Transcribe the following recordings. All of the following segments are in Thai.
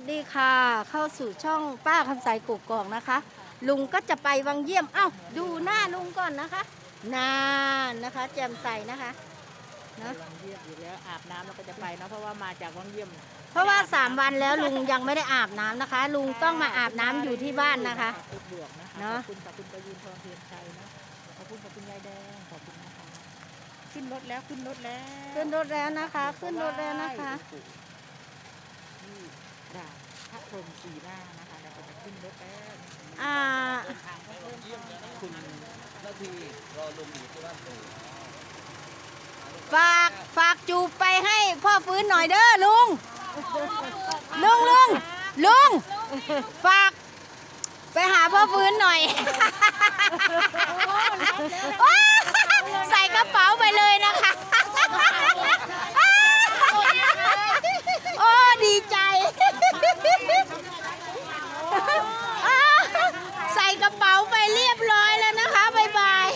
สดีค่ะ เข้าสู่ช่องป้าคำใสกุกกอกนะคะ ลุงก็จะไปวังเยี่ยม เอ้า ดูหน้าลุงก่อนนะคะ นานนะคะ แจ่มใสนะคะไปวังเยี่ยมอยู่แล้วอาบน้ำแล้วก็จะไปเนาะเพราะว่ามาจากวังเยี่ยมเพราะว่าสามวันแล้วลุงยังไม่ได้อาบน้ำนะคะ ลุงต้องมาอาบน้ำอยู่ที่บ้านนะคะ อุดบวกนะคะเนอะ ขอบคุณขอบคุณประยูนทองเทียนชัยเนาะขอบคุณขอบคุณยายแดงขอบคุณนะคะขึ้นรถแล้วขึ้นรถแล้วขึ้นรถแล้วนะคะ ขึ้นรถแล้วนะคะที่ด่านพระพรหมสีหน้านะคะแล้วก็จะขึ้นรถแล้วอ่าทางก็เริ่มต้นคุณนาทีรอลงอยู่ที่บ้านปู่ฝากฝากจูบไปให้พ่อฟื้นหน่อยเด้อลุง ลุงลุงลุง ฝาก ไปหาพ่อฟื้นหน่อย ใส่กระเป๋าไปเลยนะคะ โอ้ดีใจ ใส่กระเป๋าไปเรียบร้อยแล้วนะคะบ๊ายบาย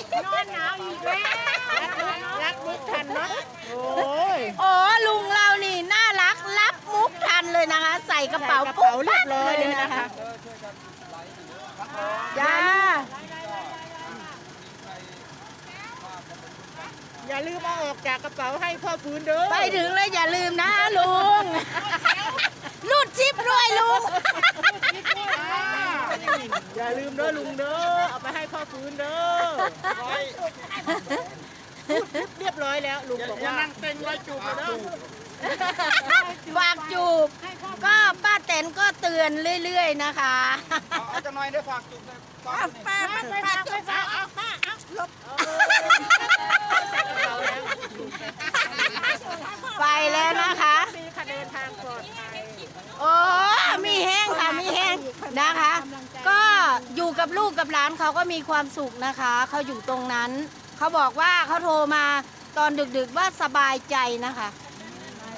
รักมุกทันเนาะโอ้ย โอ้ลุงเรานี่น่ารักรับมุกทันเลยนะคะ ใส่ กระเป๋าใส่กระเป๋าเรียบร้อยปุ๊เลยบนะคะจ้าอย่าลืมเอาออกจากกระเป๋าให้พ่อฟื้นเด้อไปถึงเลยอย่าลืมนะลุงรูดชิปด้วยลุงอย่าลืมเด้อลุงเด้อเอาไปให้พ่อฟื้นเด้อเรียบร้อยแล้วลุงบอกว่านั่งเต็งไว้จูบเด้อ ฝากจูบ ก็ป้าแตนก็เตือนเรื่อยๆนะคะเอาจะหน่อยได้ฝากจุดเลยฝากจุดนี่ป้าไปฝากไปฝากเอาป้าเอาลบไปแล้วนะคะมีค่ะเดินทางปลอดภัยโอ้มีแห้งค่ะมีแห้งนะคะ ก็อยู่กับลูกกับหลานเขาก็มีความสุขนะคะ เขาอยู่ตรงนั้น เขาบอกว่าเขาโทรมาตอนดึกๆว่าสบายใจนะคะ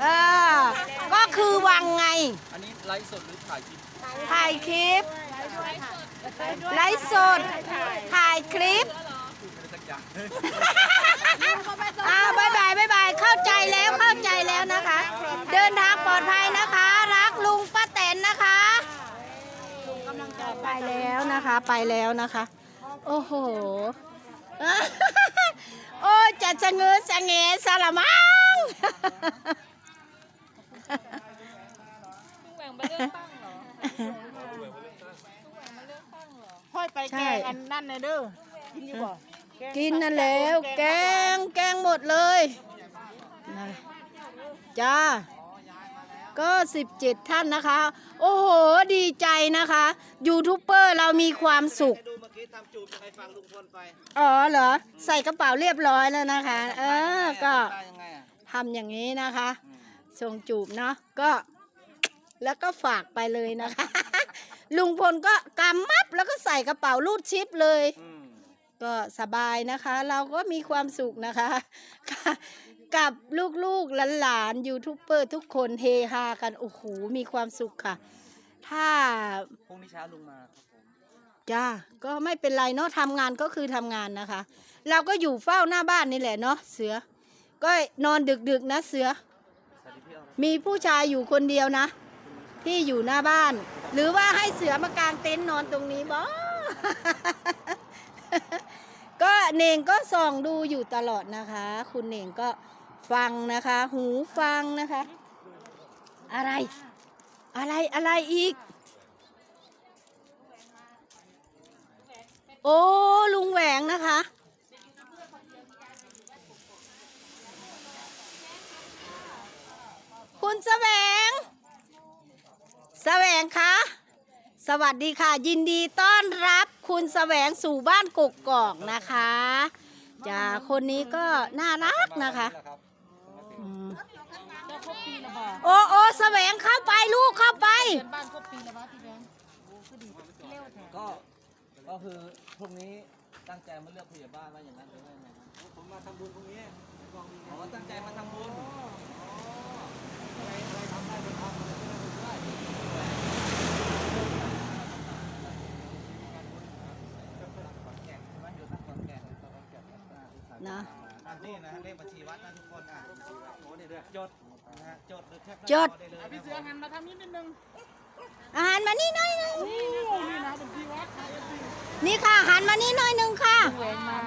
เออ ก็คือวังไง อันนี้ไลฟ์สดหรือถ่ายคลิปถ่ายคลิป ไลฟ์สด ถ่ายคลิปอะไรสักอย่างอ่าบายบายบายบาย เข้าใจแล้วเข้าใจแล้วนะคะ เดินทางปลอดภัยนะคะ รักลุงป้าแตนนะคะ ไปแล้วนะคะไปแล้วนะคะ โอ้โห โอ้ยจะจะเงือจะเงส ละมังค่อยไปแกงอันนั่นนะเด้อกินอยู่บ่กินนั่นแล้ว แกงแกงหมดเลยนะจ้าก็ 17 ท่านนะคะ โอ้โห ดีใจนะคะ ยูทูบเบอร์เรามีความสุข ดูเมื่อกี้ทำจูบยังไงฟังลุงพลไปอ๋อเหรอ ใส่กระเป๋าเรียบร้อยแล้วนะคะ เออ ก็ได้ยังไงอะทำอย่างนี้นะคะ ส่งจูบเนาะก็แล้วก็ฝากไปเลยนะคะ ลุงพลก็กำมับแล้วก็ใส่กระเป๋ารูดชิปเลยอืมก็สบายนะคะ เราก็มีความสุขนะคะ กับลูกๆหลานๆยูทูบเบอร์ทุกคนเฮฮากัน โอ้โห มีความสุขค่ะ ถ้าพรุ่งนี้เช้าลุงมาครับผมจ้าก็ไม่เป็นไรเนาะทำงานก็คือทำงานนะคะ เราก็อยู่เฝ้าหน้าบ้านนี่แหละเนาะเสือ ก็นอนดึกๆนะเสือสวัสดีพี่ออ มีผู้ชายอยู่คนเดียวนะ ที่อยู่หน้าบ้าน หรือว่าให้เสือมากางเต็นท์นอนตรงนี้บ่ ก็เน่งก็ส่องดูอยู่ตลอดนะคะ คุณเน่งก็ฟังนะคะ หูฟังนะคะ อะไร อะไรอะไรอีก โอ้ลุงแหวงนะคะ คุณแสวง แสว งคะ สวัสดีค่ะ ยินดีต้อนรับคุณแสวงสู่บ้านกกกอกนะคะจ้าคนนี้ก็น่ารักนะคะอืมจะครบปีละบ่โอ้โอ้แสวงเข้าไปลูกเข้าไปเป็นบ้านครบปีละบ่พี่แบงค์โอ้คือดีเร็วแท้ก็ ก็คือพรุ่งนี้ตั้งใจมาเลือกผู้ใหญ่บ้านว่าอย่างนั้นหรือว่ายังไงครับผมมาทำบุญพรุ่งนี้อ๋อตั้งใจมาทำบุญอะไรอะไรทำได้ไปทำอะไรไม่ได้ไปได้ขอนแก่นใช่ไหมอยู่ตั้งขอนแก่นขอนแก่นครับอ่าที่ขาย นะ อั นนี้นะเลขบัญชีวัดนะทุกคนอะโอ้นี่ด้วยจดนะฮะจดหรือแคปหน้าจดอได้เลยพี่นะเสือหันมาทางนี้นิดนึงมานี่หน่อยหนึงนี่ค่ะหันมานี่หน่อยหนึงค่ะลุงแหวงมา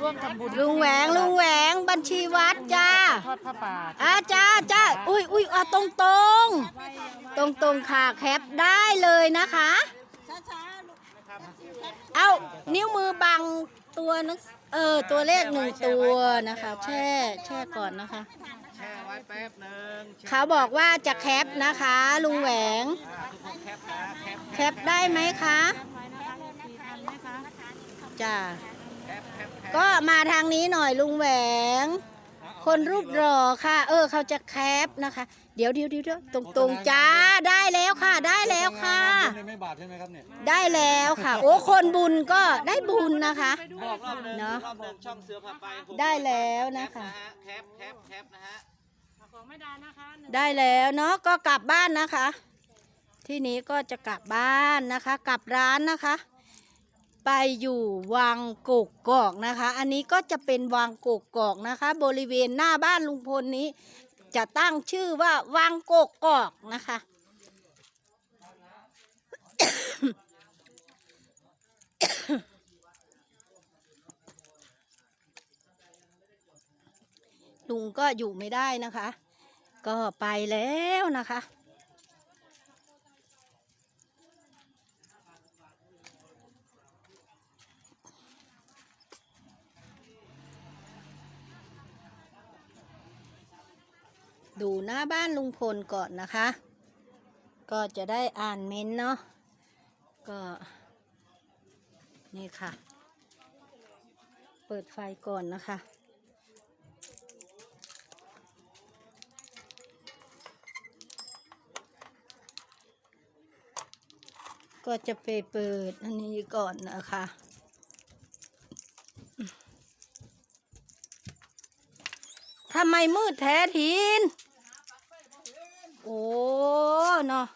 ร่วมทำบุญลุงแหวงลุงแหวงบัญชีวัดจ้าทอดผ้าป่าอาจ้าจ้าอุ้ยอุ้ยเอาตรงตรงตรงตรงๆค่ะแคปได้เลยนะคะ เอานิ้วมือบังตัวหนัง เออ ตัวเลขหนึ่งตัวนะคะ แช่แช่ก่อนนะคะ แช่ไว้แป๊บหนึ่งแช่เขาบอกว่าจะแคปนะคะ ลุงแหวง อ่าทุกคนแคปนะแคปแคปได้ไหมคะจ้าแคปแคปแคปก็มาทางนี้หน่อยลุงแหวง คนรูปหล่อค่ะ เออ เขาจะแคปนะคะ เดี๋ยวเดี๋ยวเดี๋ยวเดี๋ยวตรงตรงๆจ้าได้แล้วค่ะ ได้แล้ว ค่ะบุญไม่บาปใช่ไหมครับเนี่ยได้แล้วค่ะ โอ้คนบุญก็ได้บุญนะคะ บอกรอบหนึ่งเนอะรอบหนึ่งช่องเสือพาไปผมได้แล้วนะคะ แคปแคปแคปนะฮะได้แล้วเนาะก็กลับบ้านนะคะ ที่นี้ก็จะกลับบ้านนะคะ กลับร้านนะคะ ไปอยู่วังกกกอกนะคะ อันนี้ก็จะเป็นวังกกกอกนะคะ บริเวณหน้าบ้านลุงพลนี้ จะตั้งชื่อว่าวังกกกอกนะคะ ลุงก็อยู่ไม่ได้นะคะ ก็ไปแล้วนะคะ ดูหน้าบ้านลุงพลก่อนนะคะ ก็จะได้อ่านเม้นเนาะก็นี่ค่ะ เปิดไฟก่อนนะคะ ก็จะไปเปิดอันนี้ก่อนนะคะ ทำไมมืดแท้ทีนโอ้เนาะ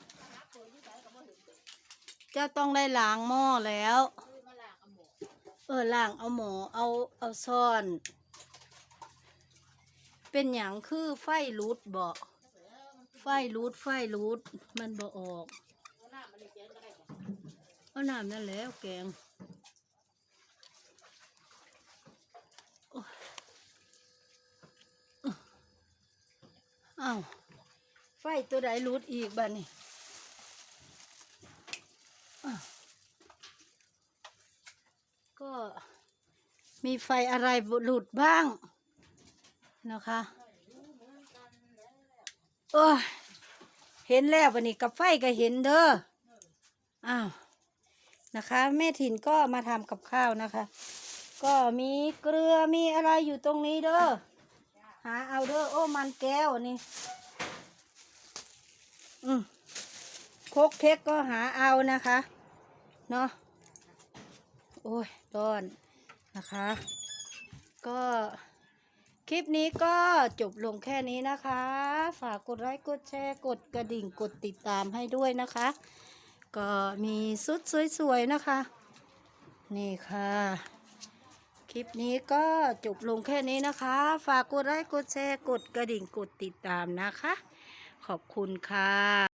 จ้าต้องได้ล้างหม้อแล้ว เออล้างเอาหมอเอาเอาซ่อน เป็นอย่างคือไฟรูดบ่ไฟรูดไฟรูดมันบ่ออก เอาน้ำนั่นแล้วแกงโอ้าวไฟตัวใดรูดอีกบ้านี่ก็มีไฟอะไรหลุดบ้าง นะคะโอ้ยเห็นแล้ววันนี้กับไฟก็เห็นเด้ออ้าว นะคะ แม่ถิ่นก็มาทำกับข้าวนะคะ ก็มีเกลือมีอะไรอยู่ตรงนี้เด้อหาเอาเด้อโอ้มันแก้วนี่อืมโคกเค้กก็หาเอานะคะเนาะโอ้ยร้อนนะคะ ก็คลิปนี้ก็จบลงแค่นี้นะคะ ฝากกดไลค์กดแชร์กดกระดิ่งกดติดตามให้ด้วยนะคะ ก็มีสุดสวยๆนะคะ นี่ค่ะ คลิปนี้ก็จบลงแค่นี้นะคะ ฝากกดไลค์กดแชร์กดกระดิ่งกดติดตามนะคะ ขอบคุณค่ะ